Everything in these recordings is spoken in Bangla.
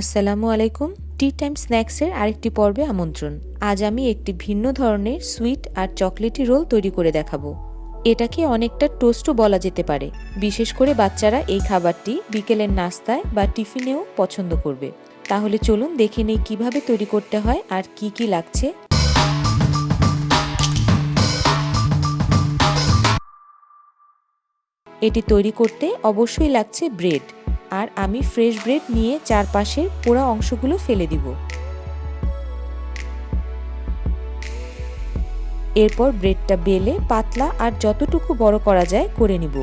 আসসালামু আলাইকুম। টি টাইম স্ন্যাক্সের আরেকটি পর্বে আমন্ত্রণ। আজ আমি একটি ভিন্ন ধরনের সুইট আর চকলেটি রোল তৈরি করে দেখাবো। এটাকে অনেকটা টোস্টও বলা যেতে পারে। বিশেষ করে বাচ্চারা এই খাবারটি বিকেলের নাস্তায় বা টিফিনেও পছন্দ করবে। তাহলে চলুন দেখে নেই কীভাবে তৈরি করতে হয় আর কি কি লাগছে। এটি তৈরি করতে অবশ্যই লাগছে ব্রেড। আর আমি ফ্রেশ ব্রেড নিয়ে চারপাশের পোড়া অংশগুলো ফেলে দিব। এরপর ব্রেডটা বেলে, পাতলা আর যতটুকু বড় করা যায় করে নিব।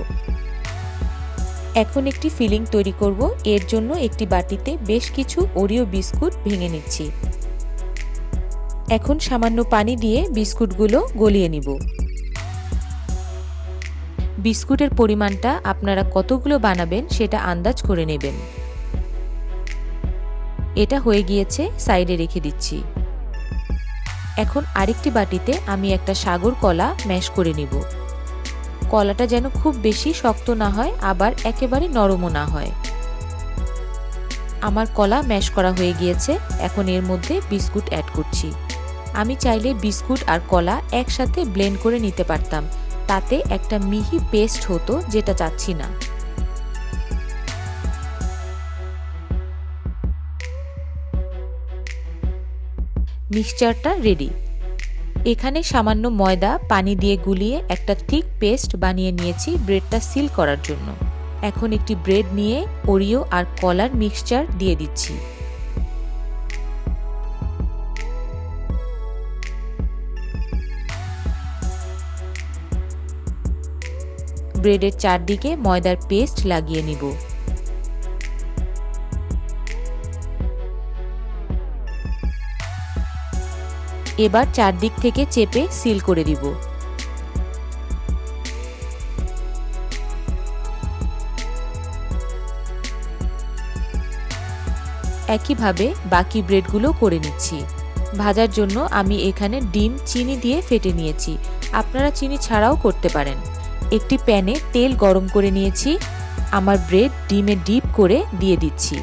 এখন একটি ফিলিং তৈরি করব। এর জন্য একটি বাটিতে বেশ কিছু ওরিও বিস্কুট ভেঙে নিচ্ছি। এখন সামান্য পানি দিয়ে বিস্কুটগুলো গলিয়ে নিব। বিস্কুটের পরিমাণটা আপনারা কতগুলো বানাবেন সেটা আন্দাজ করে নেবেন। এটা হয়ে গিয়েছে সাইডে রেখে দিচ্ছি। এখন আরেকটি বাটিতে আমি একটা সাগর কলা ম্যাশ করে নিব। কলাটা যেন খুব বেশি শক্ত না হয়, আবার একেবারে নরমও না হয়। আমার কলা ম্যাশ করা হয়ে গিয়েছে, এখন এর মধ্যে বিস্কুট অ্যাড করছি। আমি চাইলে বিস্কুট আর কলা একসাথে ব্লেন্ড করে নিতে পারতাম তাতে একটা মিহি পেস্ট হতো যেটা চাচ্ছি না। মিক্সচারটা রেডি এখানে সামান্য ময়দা, পানি দিয়ে গুলিয়ে একটা থিক পেস্ট বানিয়ে নিয়েছি ব্রেডটা সিল করার জন্য। এখন একটি ব্রেড নিয়ে ওরিও আর কলার মিক্সচার দিয়ে দিচ্ছি। ব্রেডের চারদিকে ময়দার পেস্ট লাগিয়ে নিব। এবার চারদিক থেকে চেপে সিল করে দিব। একইভাবে বাকি ব্রেডগুলো করে নিচ্ছি। ভাজার জন্য আমি এখানে ডিম, চিনি দিয়ে ফেটে নিয়েছি। আপনারা চিনি ছাড়াও করতে পারেন। একটি প্যানে তেল গরম করে নিয়েছি। আমার ব্রেড ডিমে ডিপ করে দিয়ে দিচ্ছি।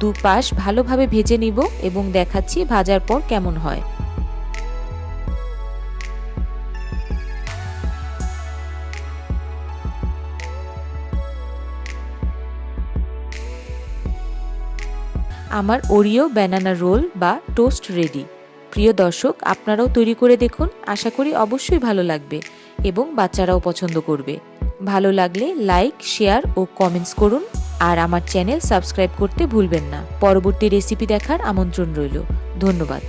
দুপাশ ভালোভাবে ভেজে নিব এবং দেখাচ্ছি ভাজার পর কেমন হয়। আমার ওরিও, ব্যানানা রোল বা টোস্ট রেডি। প্রিয় দর্শক, আপনারাও তৈরি করে দেখুন। আশা করি অবশ্যই ভালো লাগবে। এবং বাচ্চারাও পছন্দ করবে। ভালো লাগলে লাইক, শেয়ার ও কমেন্টস করুন আর আমার চ্যানেল সাবস্ক্রাইব করতে ভুলবেন না। পরবর্তী রেসিপি দেখার আমন্ত্রণ রইল। ধন্যবাদ।